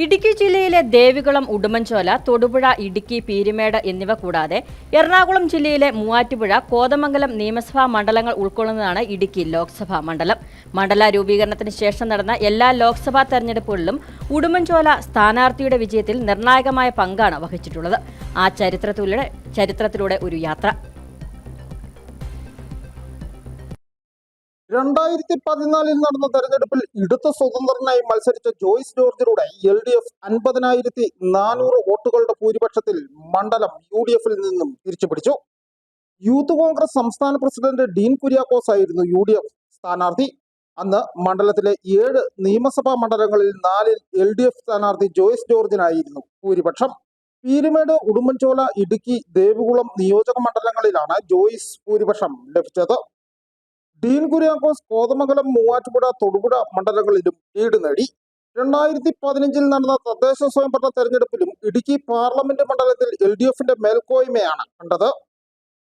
ഇടുക്കി ജില്ലയിലെ ദേവികുളം ഉടുമ്പൻചോല തൊടുപുഴ ഇടുക്കി പീരിമേട് എന്നിവ കൂടാതെ എറണാകുളം ജില്ലയിലെ മൂവാറ്റുപുഴ കോതമംഗലം നിയമസഭാ മണ്ഡലങ്ങൾ ഉൾക്കൊള്ളുന്നതാണ് ഇടുക്കി ലോക്സഭാ മണ്ഡലം. മണ്ഡല രൂപീകരണത്തിന് ശേഷം നടന്ന എല്ലാ ലോക്സഭാ തെരഞ്ഞെടുപ്പുകളിലും ഉടുമ്പൻചോല സ്ഥാനാർത്ഥിയുടെ വിജയത്തിൽ നിർണായകമായ പങ്കാണ് വഹിച്ചിട്ടുള്ളത്. ആ ചരിത്രത്തിലൂടെ ചരിത്രത്തിലൂടെ ഒരു യാത്ര. രണ്ടായിരത്തി പതിനാലിൽ നടന്ന തെരഞ്ഞെടുപ്പിൽ ഇടത് സ്വതന്ത്രനായി മത്സരിച്ച ജോയ്സ് ജോർജിലൂടെ എൽ ഡി എഫ് അൻപതിനായിരത്തി നാനൂറ് വോട്ടുകളുടെ ഭൂരിപക്ഷത്തിൽ മണ്ഡലം യു ഡി എഫിൽ നിന്നും തിരിച്ചുപിടിച്ചു. യൂത്ത് കോൺഗ്രസ് സംസ്ഥാന പ്രസിഡന്റ് ഡീൻ കുര്യാക്കോസ് ആയിരുന്നു യു ഡി എഫ് സ്ഥാനാർത്ഥി. അന്ന് മണ്ഡലത്തിലെ ഏഴ് നിയമസഭാ മണ്ഡലങ്ങളിൽ നാലിൽ എൽ ഡി എഫ് സ്ഥാനാർത്ഥി ജോയ്സ് ജോർജിനായിരുന്നു ഭൂരിപക്ഷം. പീരുമേട് ഉടുമ്പൻചോല ഇടുക്കി ദേവികുളം നിയോജക മണ്ഡലങ്ങളിലാണ് ജോയ്സ് ഭൂരിപക്ഷം ലഭിച്ചത്. ഡീൻ കുര്യാക്കോസ് കോതമംഗലം മൂവാറ്റുപുഴ തൊടുപുഴ മണ്ഡലങ്ങളിലും ലീഡ് നേടി. രണ്ടായിരത്തി പതിനഞ്ചിൽ നടന്ന തദ്ദേശ സ്വയംഭരണ തെരഞ്ഞെടുപ്പിലും ഇടുക്കി പാർലമെന്റ് മണ്ഡലത്തിൽ എൽ ഡി എഫിന്റെ മേൽക്കോയ്മയാണ് കണ്ടത്.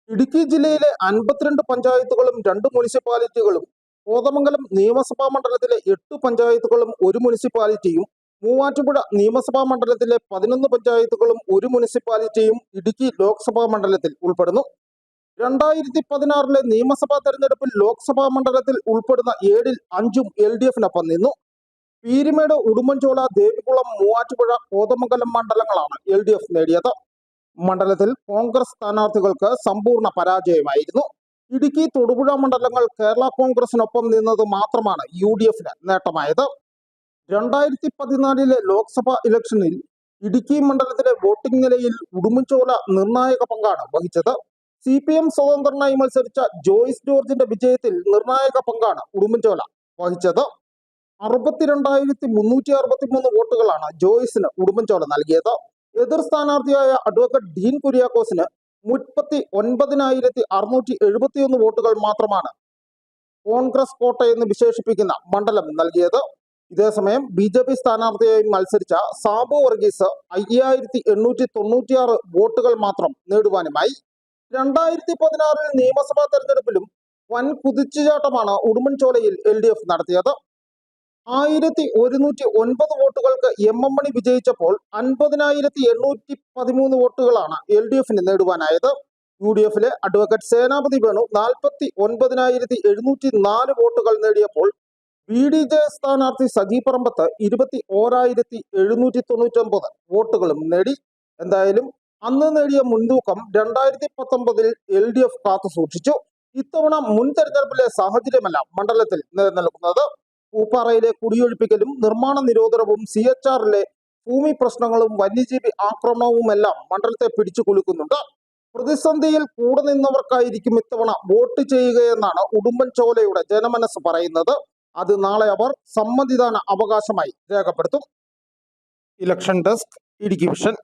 ഇടുക്കി ജില്ലയിലെ അൻപത്തിരണ്ട് പഞ്ചായത്തുകളും രണ്ട് മുനിസിപ്പാലിറ്റികളും കോതമംഗലം നിയമസഭാ മണ്ഡലത്തിലെ എട്ട് പഞ്ചായത്തുകളും ഒരു മുനിസിപ്പാലിറ്റിയും മൂവാറ്റുപുഴ നിയമസഭാ മണ്ഡലത്തിലെ പതിനൊന്ന് പഞ്ചായത്തുകളും ഒരു മുനിസിപ്പാലിറ്റിയും ഇടുക്കി ലോക്സഭാ മണ്ഡലത്തിൽ ഉൾപ്പെടുന്നു. രണ്ടായിരത്തി പതിനാറിലെ നിയമസഭാ തെരഞ്ഞെടുപ്പിൽ ലോക്സഭാ മണ്ഡലത്തിൽ ഉൾപ്പെടുന്ന ഏഴിൽ അഞ്ചും എൽ ഡി എഫിനൊപ്പം നിന്നു. പീരുമേട് ഉടുമ്പൻചോല ദേവികുളം മൂവാറ്റുപുഴ കോതമംഗലം മണ്ഡലങ്ങളാണ് എൽ ഡി എഫ് നേടിയത്. മണ്ഡലത്തിൽ കോൺഗ്രസ് സ്ഥാനാർത്ഥികൾക്ക് സമ്പൂർണ പരാജയമായിരുന്നു. ഇടുക്കി തൊടുപുഴ മണ്ഡലങ്ങൾ കേരള കോൺഗ്രസിനൊപ്പം നിന്നത് മാത്രമാണ് യു ഡി എഫിന് നേട്ടമായത്. രണ്ടായിരത്തി പതിനാലിലെ ലോക്സഭാ ഇലക്ഷനിൽ ഇടുക്കി മണ്ഡലത്തിലെ വോട്ടിംഗ് നിലയിൽ ഉടുമ്പൻചോല നിർണായക പങ്കാണ് വഹിച്ചത്. സി പി എം സ്വതന്ത്രനായി മത്സരിച്ച ജോയ്സ് ജോർജിന്റെ വിജയത്തിൽ നിർണായക പങ്കാണ് ഉടുമ്പൻചോല. വഹിച്ചത് അറുപത്തിരണ്ടായിരത്തി മുന്നൂറ്റി അറുപത്തി മൂന്ന് വോട്ടുകളാണ് ജോയ്സിന് ഉടുമ്പൻചോല നൽകിയത്. എതിർ സ്ഥാനാർത്ഥിയായ അഡ്വക്കേറ്റ് ഡീൻ കുര്യാക്കോസിന് മുപ്പത്തി ഒൻപതിനായിരത്തി അറുന്നൂറ്റി എഴുപത്തിയൊന്ന് വോട്ടുകൾ മാത്രമാണ് കോൺഗ്രസ് കോട്ട എന്ന് വിശേഷിപ്പിക്കുന്ന മണ്ഡലം നൽകിയത്. ഇതേസമയം ബി ജെ പി സ്ഥാനാർത്ഥിയായി മത്സരിച്ച സാബു വർഗീസ് അയ്യായിരത്തി എണ്ണൂറ്റി തൊണ്ണൂറ്റിയാറ് വോട്ടുകൾ മാത്രം നേടുവാനുമായി രണ്ടായിരത്തി പതിനാറിൽ നിയമസഭാ തെരഞ്ഞെടുപ്പിലും വൻ കുതിച്ചുചാട്ടമാണ് ഉടുമ്പൻചോലയിൽ എൽ ഡി എഫ് നടത്തിയത്. ആയിരത്തി ഒരുന്നൂറ്റി ഒൻപത് വോട്ടുകൾക്ക് എം എം മണി വിജയിച്ചപ്പോൾ അൻപതിനായിരത്തി എണ്ണൂറ്റി പതിമൂന്ന് വോട്ടുകളാണ് എൽ ഡി എഫിന് നേടുവാനായത്. യു ഡി എഫിലെ അഡ്വക്കേറ്റ് സേനാപതി വേണു നാൽപ്പത്തി ഒൻപതിനായിരത്തി എഴുന്നൂറ്റി നാല് വോട്ടുകൾ നേടിയപ്പോൾ ബി ഡി ജെ സ്ഥാനാർത്ഥി സജി പറമ്പത്ത് ഇരുപത്തി ഓരായിരത്തി എഴുന്നൂറ്റി തൊണ്ണൂറ്റൊമ്പത് വോട്ടുകളും നേടി. എന്തായാലും അന്ന് നേടിയ മുൻതൂക്കം രണ്ടായിരത്തി പത്തൊമ്പതിൽ എൽ ഡി എഫ് കാത്തു സൂക്ഷിച്ചു. ഇത്തവണ മുൻ തെരഞ്ഞെടുപ്പിലെ സാഹചര്യമല്ല മണ്ഡലത്തിൽ നിലനിൽക്കുന്നത്. പൂപ്പാറയിലെ കുടിയൊഴിപ്പിക്കലും നിർമ്മാണ നിരോധനവും സി എച്ച് ആറിലെ ഭൂമി പ്രശ്നങ്ങളും വന്യജീവി ആക്രമണവുമെല്ലാം മണ്ഡലത്തെ പിടിച്ചു കുലുക്കുന്നുണ്ട്. പ്രതിസന്ധിയിൽ കൂടെ നിന്നവർക്കായിരിക്കും ഇത്തവണ വോട്ട് ചെയ്യുകയെന്നാണ് ഉടുമ്പൻചോലയുടെ ജനമനസ് പറയുന്നത്. അത് നാളെ അവർ സമ്മതിദാന അവകാശമായി രേഖപ്പെടുത്തും. Election desk Idukki vision.